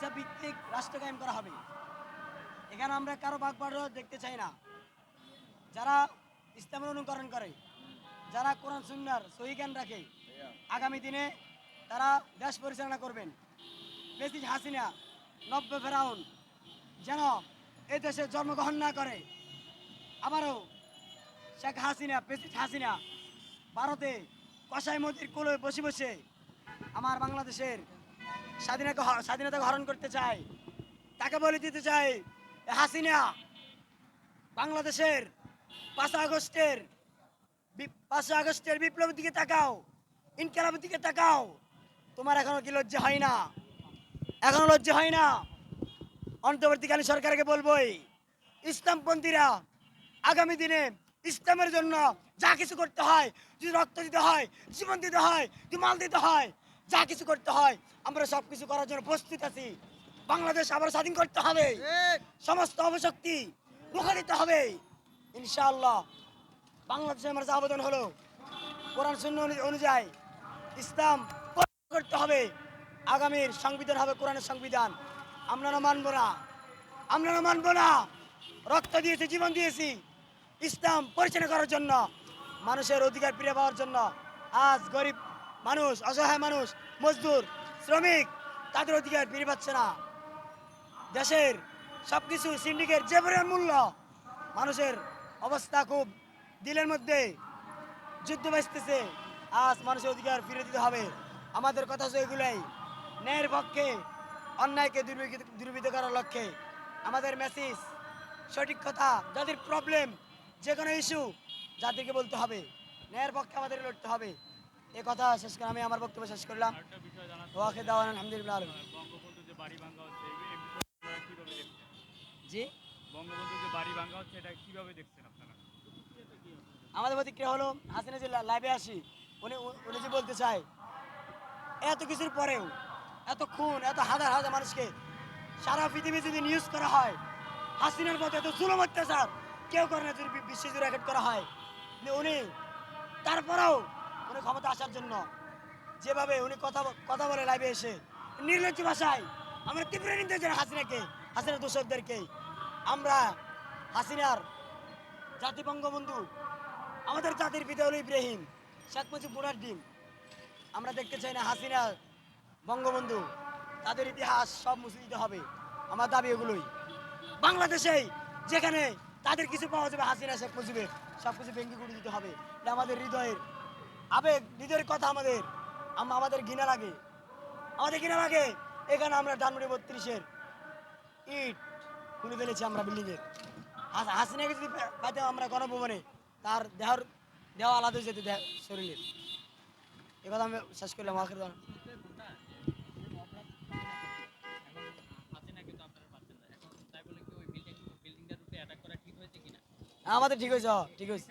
ইনসাফ ভিত্তিক রাষ্ট্র কায়েম করা হবে। এখানে আমরা কারও বাগবাড়ও দেখতে চাই না। যারা ইসলামের অনুকরণ করে, যারা কোরআন সুন্নার সহি জ্ঞান রাখে, আগামী দিনে তারা দেশ পরিচালনা করবেন। প্রেসিড হাসিনা, নব্য ফেরাউন, যেন এ দেশে জন্মগ্রহণ না করে। আবারও শেখ হাসিনা প্রেসিড হাসিনা, ভারতে কসাই মতির কোলে বসে বসে আমার বাংলাদেশের স্বাধীনতা স্বাধীনতা হরণ করতে চায় তাকে বলে দিতে চাই হাসিনা, বাংলাদেশের পাঁচ আগস্টের পাঁচই আগস্টের বিপ্লবের দিকে তাকাও, ইনকালাবের দিকে তাকাও। তোমার এখনও কি লজ্জা হয় না? এখনও লজ্জা হয় না? অন্তর্বর্তীকালীন সরকারকে বলবোই, ইসলামপন্থীরা আগামী দিনে ইসলামের জন্য যা কিছু করতে হয়, যদি রক্ত দিতে হয়, জীবন দিতে হয়, যদি মাল দিতে হয় যা কিছু করতে হয় আমরা সব কিছু করার জন্য প্রস্তুত আছি। বাংলাদেশ আবার স্বাধীন করতে হবে। সমস্ত অবশক্তি রুখে দিতে হবে। ইনশাআল্লাহ বাংলাদেশে আমার যে আবেদন হলো। কোরআন শূন্য অনুযায়ী ইসলাম করতে হবে। আগামীর সংবিধান হবে কোরআনের সংবিধান। আমরা না মানবো না। আমরা না মানবো না। রক্ত দিয়েছি জীবন দিয়েছি। ইসলাম পরিচালনা করার জন্য মানুষের অধিকার ফিরে পাওয়ার জন্য আজ গরিব মানুষ, অসহায় মানুষ, মজদুর, শ্রমিক, তাদের অধিকার ফিরে পাচ্ছে না। দেশের সবকিছু সিন্ডিকেট যে পরিমাণ মূল্য, মানুষের অবস্থা খুব দিলের মধ্যে যুদ্ধ বাঁচতেছে। আজ মানুষের অধিকার ফিরে দিতে হবে। আমাদের কথা হচ্ছে এগুলাই। ন্যায়ের পক্ষে অন্যায়কে দুর্বৃত্ত করার লক্ষ্যে। আমাদের মেসেজ সঠিক কথা, যাদের প্রবলেম যে কোনো ইস্যু যাদেরকে বলতে হবে। ন্যায়ের পক্ষে আমাদের লড়তে হবে। এ কথা শেষ করে আমি আমার বক্তব্য শেষ করলাম। ওয়াকে দাওয়ান আলহামদুলিল্লাহ আলম। জি? বঙ্গবন্ধু যে বাড়ি ভাঙা হচ্ছে এটা কীভাবে দেখছেন আপনারা? আমাদের প্রতিক্রিয়া হলো হাসিনা যে লাইভে আসি উনি উনি যে বলতে চায় এত কিছুর পরেও এত খুন এত হাজার হাজার মানুষকে সারা পৃথিবী যদি নিউজ করা হয় হাসিনার মতো এত জুলুম অত্যাচার কেউ করে না যদি বিশ্বে জুড়ে করা হয়। উনি তারপরেও উনি ক্ষমতা আসার জন্য। যেভাবে উনি কথা কথা বলে লাইভে এসে। নির্লজ্জ ভাষায় আমরা তীব্র জানাই হাসিনাকে হাসিনার দোষকদেরকে আমরা হাসিনার জাতি বঙ্গবন্ধু, আমাদের জাতির পিতা ইব্রাহিম, শেখ মুজিব বুড়ার ডিম আমরা দেখতে চাই না হাসিনা, বঙ্গবন্ধু, তাদের ইতিহাস সব মুছে দিতে হবে। আমার দাবি এগুলোই। বাংলাদেশেই যেখানে তাদের কিছু পাওয়া যাবে হাসিনা, শেখ মুজিবের সব কিছু ভেঙ্গি গুড়ি দিতে হবে। আমাদের হৃদয়ের আবেগ হৃদয়ের কথা আমাদের। আম- আমাদের ঘৃণা লাগে। আমাদের ঘৃণা লাগে। এখানে আমরা ডানমুড়ি বত্রিশের। ইট খুলে ফেলেছি আমরা বিল্ডিংয়ের হাস- হাসিনাকে যদি পাইতাম আমরা গণভবনে তার দেহর দেহ আলাদা হয়ে যেত দেহ শরীরের এ কথা আমি শেষ করলাম আখির আমাদের ঠিক হয়েছে ঠিক হয়েছে।